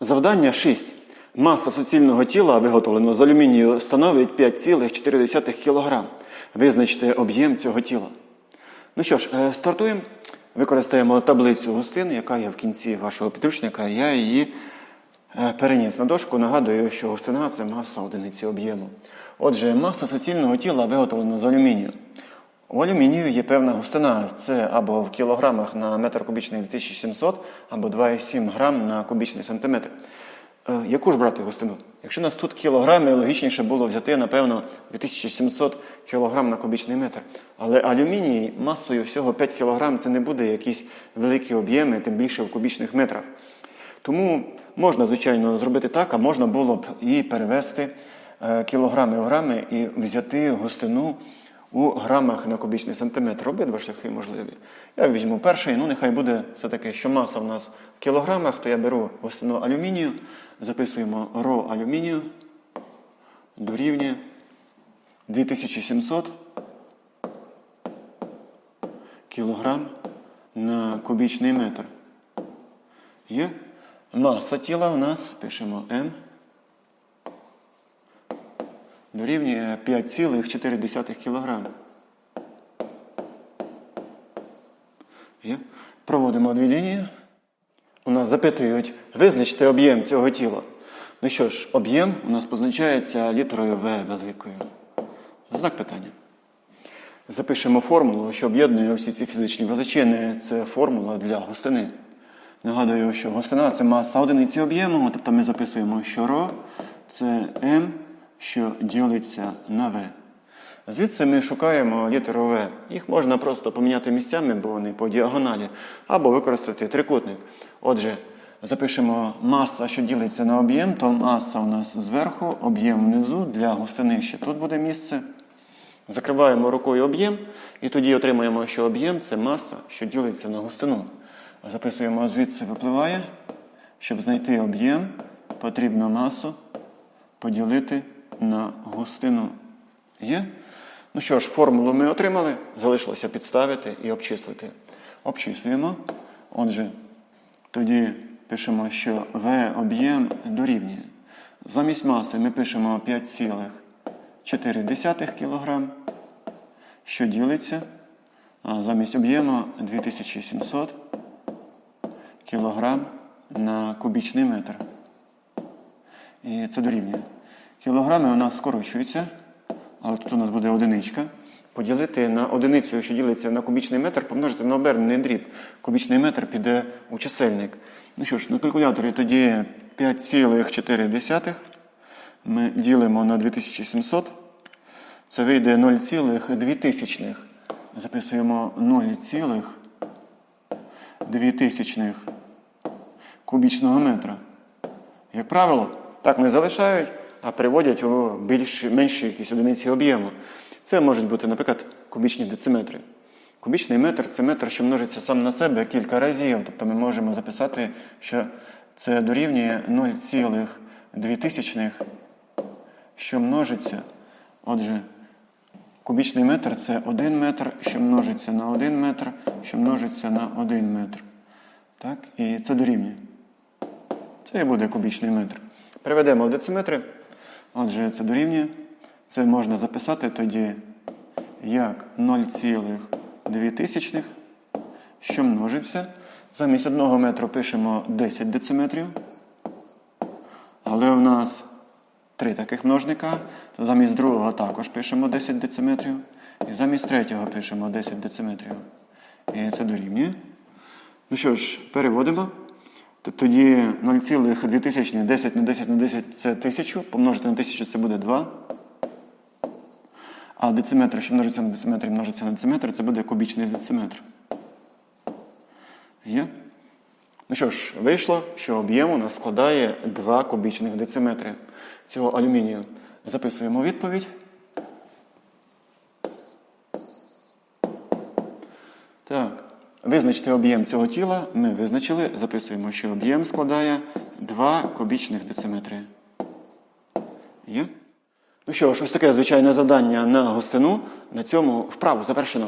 Завдання 6. Маса суцільного тіла, виготовленого з алюмінію, становить 5,4 кг. Визначте об'єм цього тіла. Ну що ж, е, стартуємо. Використаємо таблицю густин, яка є в кінці вашого підручника. Я її е, переніс на дошку. Нагадую, що густина це маса одиниці об'єму. Отже, маса суцільного тіла виготовлена з алюмінію. У алюмінію є певна густина. Це або в кілограмах на метр кубічний 2700, або 2,7 грам на кубічний сантиметр. Е, Яку ж брати густину? Якщо у нас тут кілограми, логічніше було взяти, напевно, 2700 кілограм на кубічний метр. Але алюміній масою всього 5 кілограм це не буде якісь великі об'єми, тим більше в кубічних метрах. Тому можна, звичайно, зробити так, а можна було б і перевести е, кілограми в грами і взяти густину у грамах на кубічний сантиметр. Обидва шляхи можливі. Я візьму перший, ну нехай буде все-таки, що маса в нас в кілограмах, то я беру густину алюмінію, записуємо ро алюмінію дорівнює 2700 кілограм на кубічний метр. Є? Маса тіла у нас пишемо М. Дорівнює 5,4 кг. Є? Проводимо дві лінії. У нас запитують, визначте об'єм цього тіла. Ну що ж, об'єм у нас позначається літерою В великою. Знак питання. Запишемо формулу, що об'єднує всі ці фізичні величини. Це формула для густини. Нагадую, що густина це маса одиниці об'єму, тобто ми записуємо, що ро це М, що ділиться на В. Звідси ми шукаємо літеру В. Їх можна просто поміняти місцями, бо вони по діагоналі, або використати трикутник. Отже, запишемо маса, що ділиться на об'єм, то маса у нас зверху, об'єм внизу для густини ще тут буде місце. Закриваємо рукою об'єм, і тоді отримуємо, що об'єм це маса, що ділиться на густину. Записуємо звідси випливає. Щоб знайти об'єм, потрібно масу поділити на густину. Є? Ну що ж, формулу ми отримали, залишилося підставити і обчислити. Обчислюємо. Отже, тоді пишемо, що В об'єм дорівнює. Замість маси ми пишемо 5,4 кг, що ділиться. А замість об'єму 2700 кг на кубічний метр. І це дорівнює. Кілограми у нас скорочуються, але тут у нас буде одиничка. Поділити на одиницю, що ділиться на кубічний метр, помножити на обернений дріб. Кубічний метр піде у чисельник. Ну що ж, на калькуляторі тоді 5,4 ми ділимо на 2700. Це вийде 0,2. Записуємо 0,2 кубічного метра. Як правило, так не залишають, а переводять у більш, менші якісь одиниці об'єму. Це можуть бути, наприклад, кубічні дециметри. Кубічний метр це метр, що множиться сам на себе кілька разів. Тобто ми можемо записати, що це дорівнює 0,2, що множиться. Отже, кубічний метр це 1 метр, що множиться на 1 метр, що множиться на 1 метр. Так? І це дорівнює. Це і буде кубічний метр. Переведемо в дециметри. Отже, це дорівнює. Це можна записати тоді як 0,2, що множиться. Замість одного метру пишемо 10 дециметрів. Але в нас три таких множника. Замість другого також пишемо 10 дециметрів. І замість третього пишемо 10 дециметрів. І це дорівнює. Ну що ж, переводимо. То Тоді 0,2 10 на 10 на 10 це 1000. Помножити на 1000 це буде 2. А дециметр, що множиться на дециметр і множиться на дециметр, це буде кубічний дециметр. Є? Ну що ж, вийшло, що об'єм у нас складає 2 кубічних дециметри цього алюмінію. Записуємо відповідь. Так. Визначте об'єм цього тіла. Ми визначили, записуємо, що об'єм складає 2 кубічних дециметри. Є? Ну що ж, ось таке звичайне завдання на гостину. На цьому вправу завершено.